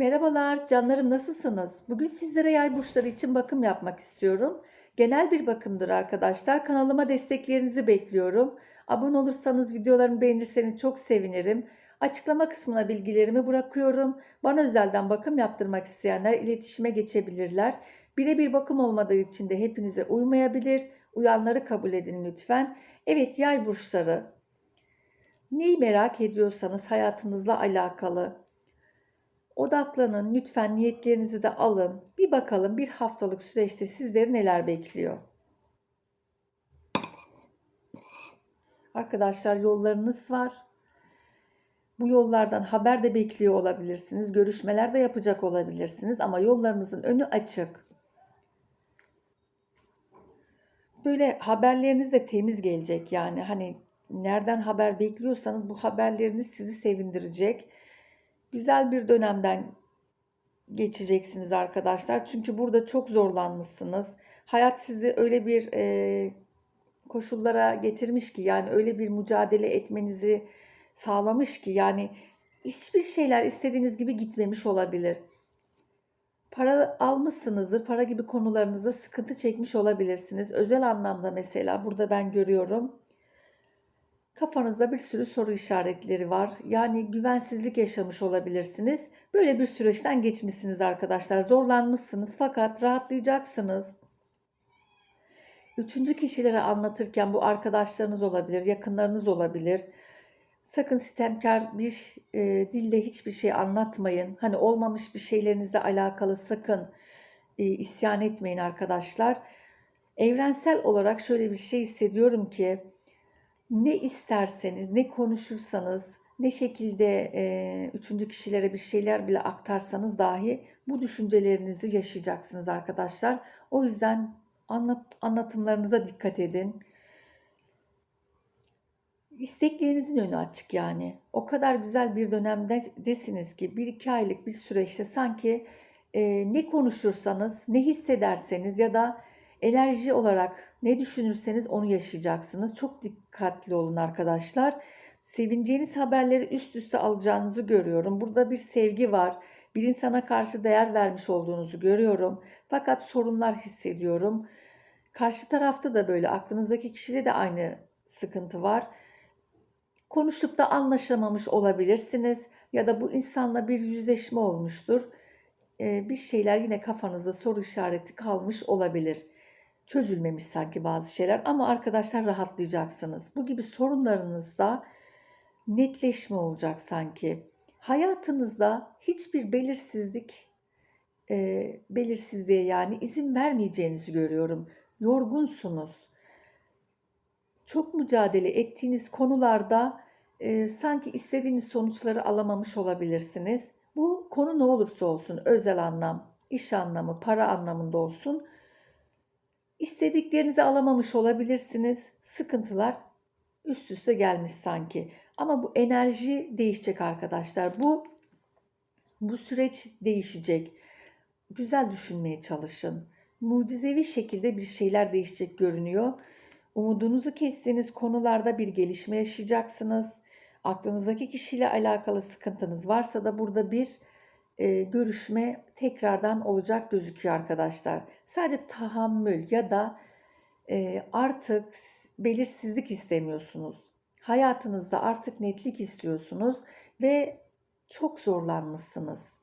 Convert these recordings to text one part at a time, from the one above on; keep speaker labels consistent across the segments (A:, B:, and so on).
A: Merhabalar canlarım nasılsınız? Bugün sizlere yay burçları için bakım yapmak istiyorum. Genel bir bakımdır arkadaşlar. Kanalıma desteklerinizi bekliyorum. Abone olursanız videolarımı beğenirseniz çok sevinirim. Açıklama kısmına bilgilerimi bırakıyorum. Bana özelden bakım yaptırmak isteyenler iletişime geçebilirler. Birebir bakım olmadığı için de hepinize uymayabilir. Uyanları kabul edin lütfen. Evet yay burçları. Neyi merak ediyorsanız hayatınızla alakalı Odaklanın, lütfen niyetlerinizi de alın. Bir bakalım bir haftalık süreçte sizleri neler bekliyor. Arkadaşlar yollarınız var. Bu yollardan haber de bekliyor olabilirsiniz. Görüşmeler de yapacak olabilirsiniz ama yollarınızın önü açık. Böyle haberleriniz de temiz gelecek yani hani nereden haber bekliyorsanız bu haberleriniz sizi sevindirecek güzel bir dönemden geçeceksiniz arkadaşlar. Çünkü burada çok zorlanmışsınız. Hayat sizi öyle bir e, koşullara getirmiş ki yani öyle bir mücadele etmenizi sağlamış ki yani hiçbir şeyler istediğiniz gibi gitmemiş olabilir. Para almışsınızdır. Para gibi konularınızda sıkıntı çekmiş olabilirsiniz. Özel anlamda mesela burada ben görüyorum Kafanızda bir sürü soru işaretleri var. Yani güvensizlik yaşamış olabilirsiniz. Böyle bir süreçten geçmişsiniz arkadaşlar. Zorlanmışsınız fakat rahatlayacaksınız. Üçüncü kişilere anlatırken bu arkadaşlarınız olabilir, yakınlarınız olabilir. Sakın sitemkar bir e, dille hiçbir şey anlatmayın. Hani olmamış bir şeylerinizle alakalı sakın e, isyan etmeyin arkadaşlar. Evrensel olarak şöyle bir şey hissediyorum ki ne isterseniz, ne konuşursanız, ne şekilde e, üçüncü kişilere bir şeyler bile aktarsanız dahi bu düşüncelerinizi yaşayacaksınız arkadaşlar. O yüzden anlat, anlatımlarınıza dikkat edin. İsteklerinizin önü açık yani. O kadar güzel bir dönemdesiniz ki bir iki aylık bir süreçte sanki e, ne konuşursanız, ne hissederseniz ya da enerji olarak ne düşünürseniz onu yaşayacaksınız. Çok dikkatli olun arkadaşlar. Sevineceğiniz haberleri üst üste alacağınızı görüyorum. Burada bir sevgi var. Bir insana karşı değer vermiş olduğunuzu görüyorum. Fakat sorunlar hissediyorum. Karşı tarafta da böyle aklınızdaki kişide de aynı sıkıntı var. Konuşup da anlaşamamış olabilirsiniz ya da bu insanla bir yüzleşme olmuştur. Ee, bir şeyler yine kafanızda soru işareti kalmış olabilir çözülmemiş sanki bazı şeyler ama arkadaşlar rahatlayacaksınız. Bu gibi sorunlarınızda netleşme olacak sanki. Hayatınızda hiçbir belirsizlik e, belirsizliğe yani izin vermeyeceğinizi görüyorum. Yorgunsunuz. Çok mücadele ettiğiniz konularda e, sanki istediğiniz sonuçları alamamış olabilirsiniz. Bu konu ne olursa olsun özel anlam, iş anlamı, para anlamında olsun İstediklerinizi alamamış olabilirsiniz. Sıkıntılar üst üste gelmiş sanki. Ama bu enerji değişecek arkadaşlar. Bu bu süreç değişecek. Güzel düşünmeye çalışın. Mucizevi şekilde bir şeyler değişecek görünüyor. Umudunuzu kestiğiniz konularda bir gelişme yaşayacaksınız. Aklınızdaki kişiyle alakalı sıkıntınız varsa da burada bir e, görüşme tekrardan olacak gözüküyor arkadaşlar. Sadece tahammül ya da e, artık belirsizlik istemiyorsunuz. Hayatınızda artık netlik istiyorsunuz ve çok zorlanmışsınız.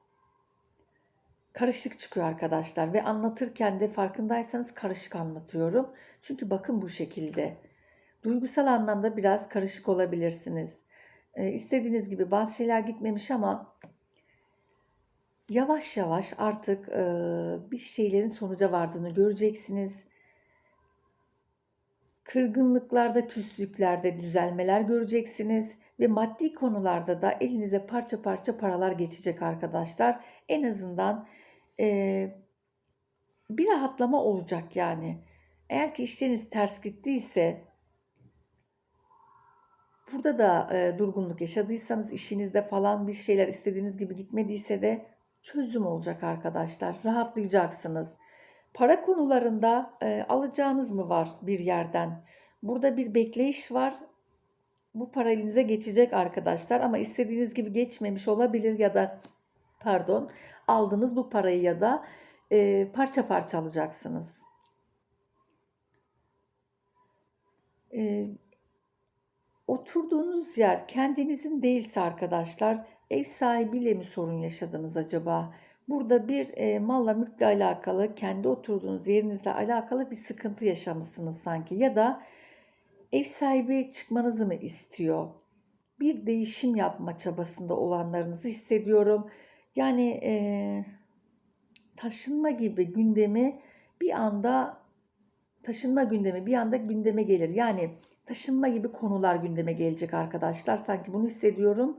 A: Karışık çıkıyor arkadaşlar ve anlatırken de farkındaysanız karışık anlatıyorum. Çünkü bakın bu şekilde. Duygusal anlamda biraz karışık olabilirsiniz. E, istediğiniz gibi bazı şeyler gitmemiş ama Yavaş yavaş artık, eee, bir şeylerin sonuca vardığını göreceksiniz. Kırgınlıklarda, küslüklerde düzelmeler göreceksiniz ve maddi konularda da elinize parça parça paralar geçecek arkadaşlar. En azından, eee, bir rahatlama olacak yani. Eğer ki işleriniz ters gittiyse burada da, eee, durgunluk yaşadıysanız, işinizde falan bir şeyler istediğiniz gibi gitmediyse de çözüm olacak arkadaşlar. Rahatlayacaksınız. Para konularında e, alacağınız mı var bir yerden? Burada bir bekleyiş var. Bu para elinize geçecek arkadaşlar ama istediğiniz gibi geçmemiş olabilir ya da pardon aldığınız bu parayı ya da e, parça parça alacaksınız. E, oturduğunuz yer kendinizin değilse arkadaşlar ev sahibiyle mi sorun yaşadınız acaba? Burada bir e, malla mülkle alakalı kendi oturduğunuz yerinizle alakalı bir sıkıntı yaşamışsınız sanki ya da ev sahibi çıkmanızı mı istiyor? Bir değişim yapma çabasında olanlarınızı hissediyorum. Yani e, taşınma gibi gündemi bir anda taşınma gündemi bir anda gündeme gelir. Yani taşınma gibi konular gündeme gelecek arkadaşlar. Sanki bunu hissediyorum.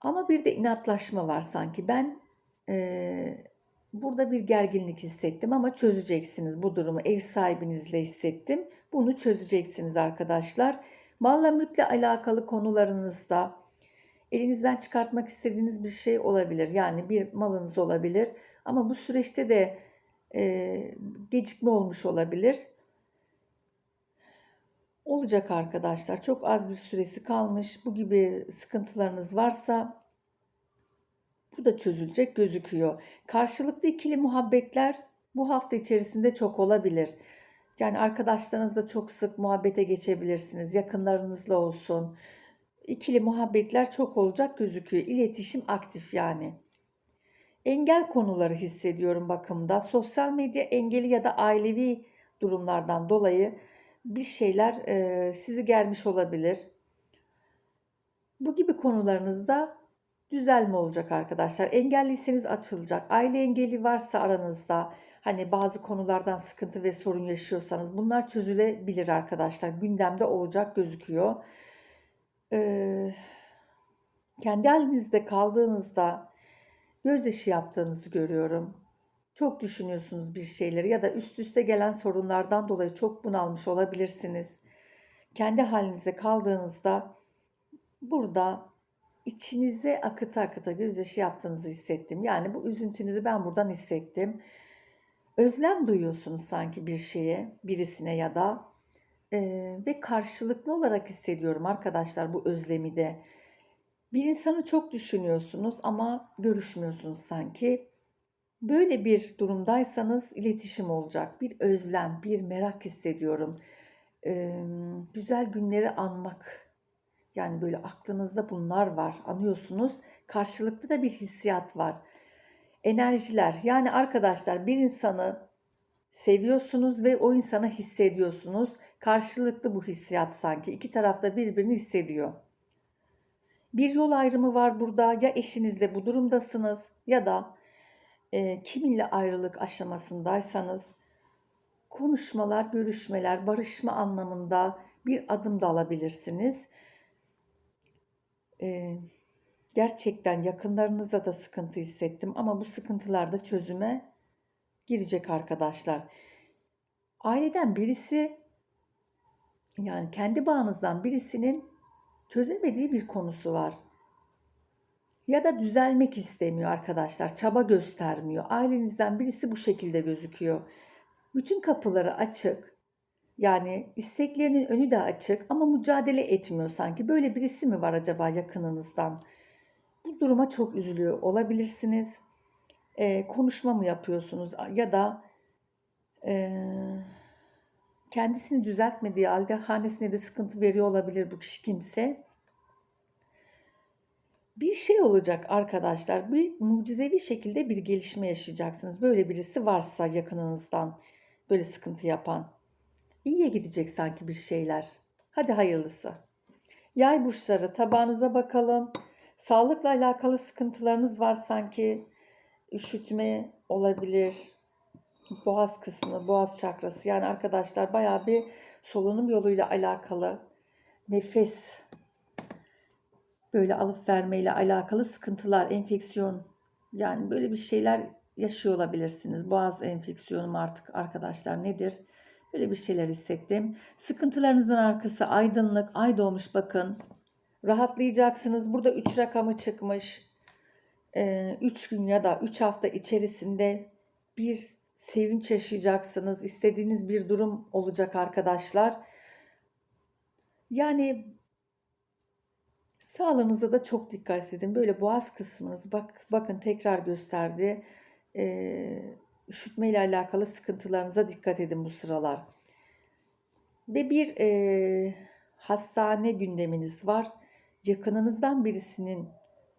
A: Ama bir de inatlaşma var sanki. Ben e, burada bir gerginlik hissettim ama çözeceksiniz bu durumu. Ev sahibinizle hissettim. Bunu çözeceksiniz arkadaşlar. Malla mülkle alakalı konularınızda elinizden çıkartmak istediğiniz bir şey olabilir. Yani bir malınız olabilir. Ama bu süreçte de e, gecikme olmuş olabilir. Olacak arkadaşlar. Çok az bir süresi kalmış. Bu gibi sıkıntılarınız varsa bu da çözülecek gözüküyor. Karşılıklı ikili muhabbetler bu hafta içerisinde çok olabilir. Yani arkadaşlarınızla çok sık muhabbete geçebilirsiniz. Yakınlarınızla olsun. İkili muhabbetler çok olacak gözüküyor. İletişim aktif yani. Engel konuları hissediyorum bakımda. Sosyal medya engeli ya da ailevi durumlardan dolayı bir şeyler e, sizi germiş olabilir. Bu gibi konularınızda düzelme olacak arkadaşlar. Engelliyseniz açılacak. Aile engeli varsa aranızda hani bazı konulardan sıkıntı ve sorun yaşıyorsanız bunlar çözülebilir arkadaşlar. Gündemde olacak gözüküyor. Ee, kendi halinizde kaldığınızda gözyaşı yaptığınızı görüyorum. Çok düşünüyorsunuz bir şeyleri ya da üst üste gelen sorunlardan dolayı çok bunalmış olabilirsiniz. Kendi halinize kaldığınızda burada içinize akıta akıta gözyaşı yaptığınızı hissettim. Yani bu üzüntünüzü ben buradan hissettim. Özlem duyuyorsunuz sanki bir şeye, birisine ya da e, ve karşılıklı olarak hissediyorum arkadaşlar bu özlemi de. Bir insanı çok düşünüyorsunuz ama görüşmüyorsunuz sanki. Böyle bir durumdaysanız iletişim olacak. Bir özlem, bir merak hissediyorum. Ee, güzel günleri anmak. Yani böyle aklınızda bunlar var. Anıyorsunuz. Karşılıklı da bir hissiyat var. Enerjiler. Yani arkadaşlar bir insanı seviyorsunuz ve o insanı hissediyorsunuz. Karşılıklı bu hissiyat sanki. İki tarafta birbirini hissediyor. Bir yol ayrımı var burada. Ya eşinizle bu durumdasınız ya da e, kiminle ayrılık aşamasındaysanız konuşmalar, görüşmeler, barışma anlamında bir adım da alabilirsiniz. E, gerçekten yakınlarınızda da sıkıntı hissettim ama bu sıkıntılar da çözüme girecek arkadaşlar. Aileden birisi yani kendi bağınızdan birisinin çözemediği bir konusu var ya da düzelmek istemiyor arkadaşlar. Çaba göstermiyor. Ailenizden birisi bu şekilde gözüküyor. Bütün kapıları açık. Yani isteklerinin önü de açık ama mücadele etmiyor sanki. Böyle birisi mi var acaba yakınınızdan? Bu duruma çok üzülüyor olabilirsiniz. Ee, konuşma mı yapıyorsunuz ya da e, kendisini düzeltmediği halde hanesine de sıkıntı veriyor olabilir bu kişi kimse bir şey olacak arkadaşlar. Bir mucizevi şekilde bir gelişme yaşayacaksınız. Böyle birisi varsa yakınınızdan böyle sıkıntı yapan. İyiye gidecek sanki bir şeyler. Hadi hayırlısı. Yay burçları tabağınıza bakalım. Sağlıkla alakalı sıkıntılarınız var sanki. Üşütme olabilir. Boğaz kısmı, boğaz çakrası. Yani arkadaşlar bayağı bir solunum yoluyla alakalı. Nefes böyle alıp vermeyle alakalı sıkıntılar, enfeksiyon yani böyle bir şeyler yaşıyor olabilirsiniz. Boğaz enfeksiyonu mu artık arkadaşlar nedir? Böyle bir şeyler hissettim. Sıkıntılarınızın arkası aydınlık, ay doğmuş bakın. Rahatlayacaksınız. Burada 3 rakamı çıkmış. 3 ee, gün ya da 3 hafta içerisinde bir sevinç yaşayacaksınız. İstediğiniz bir durum olacak arkadaşlar. Yani Sağlığınıza da çok dikkat edin. Böyle boğaz kısmınız bak bakın tekrar gösterdi. Ee, üşütme ile alakalı sıkıntılarınıza dikkat edin bu sıralar. Ve bir e, hastane gündeminiz var. Yakınınızdan birisinin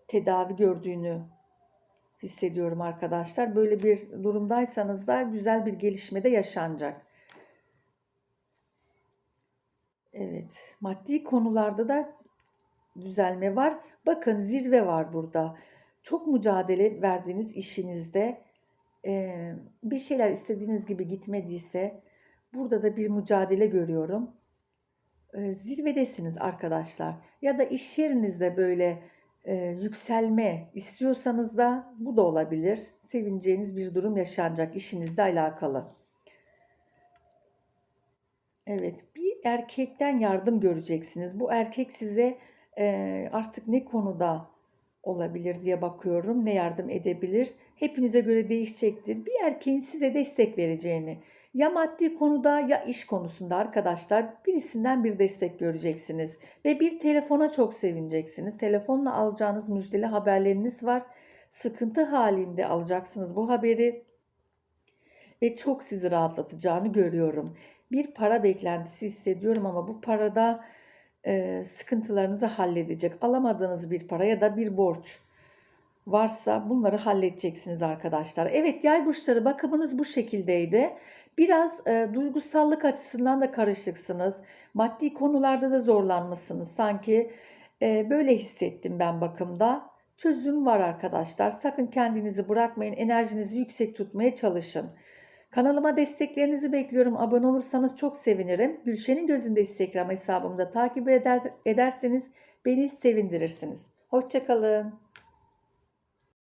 A: tedavi gördüğünü hissediyorum arkadaşlar. Böyle bir durumdaysanız da güzel bir gelişme de yaşanacak. Evet, maddi konularda da düzelme var. Bakın zirve var burada. Çok mücadele verdiğiniz işinizde bir şeyler istediğiniz gibi gitmediyse burada da bir mücadele görüyorum. Zirvedesiniz arkadaşlar. Ya da iş yerinizde böyle yükselme istiyorsanız da bu da olabilir. Sevineceğiniz bir durum yaşanacak işinizle alakalı. Evet, bir erkekten yardım göreceksiniz. Bu erkek size artık ne konuda olabilir diye bakıyorum. Ne yardım edebilir? Hepinize göre değişecektir. Bir erkeğin size destek vereceğini, ya maddi konuda ya iş konusunda arkadaşlar birisinden bir destek göreceksiniz. Ve bir telefona çok sevineceksiniz. Telefonla alacağınız müjdeli haberleriniz var. Sıkıntı halinde alacaksınız bu haberi ve çok sizi rahatlatacağını görüyorum. Bir para beklentisi hissediyorum ama bu parada e, sıkıntılarınızı halledecek. Alamadığınız bir para ya da bir borç varsa bunları halledeceksiniz arkadaşlar. Evet yay burçları bakımınız bu şekildeydi. Biraz e, duygusallık açısından da karışıksınız. Maddi konularda da zorlanmışsınız. Sanki e, böyle hissettim ben bakımda. Çözüm var arkadaşlar. Sakın kendinizi bırakmayın. Enerjinizi yüksek tutmaya çalışın. Kanalıma desteklerinizi bekliyorum. Abone olursanız çok sevinirim. Gülşen'in gözünde Instagram hesabımda takip eder, ederseniz beni sevindirirsiniz. Hoşçakalın.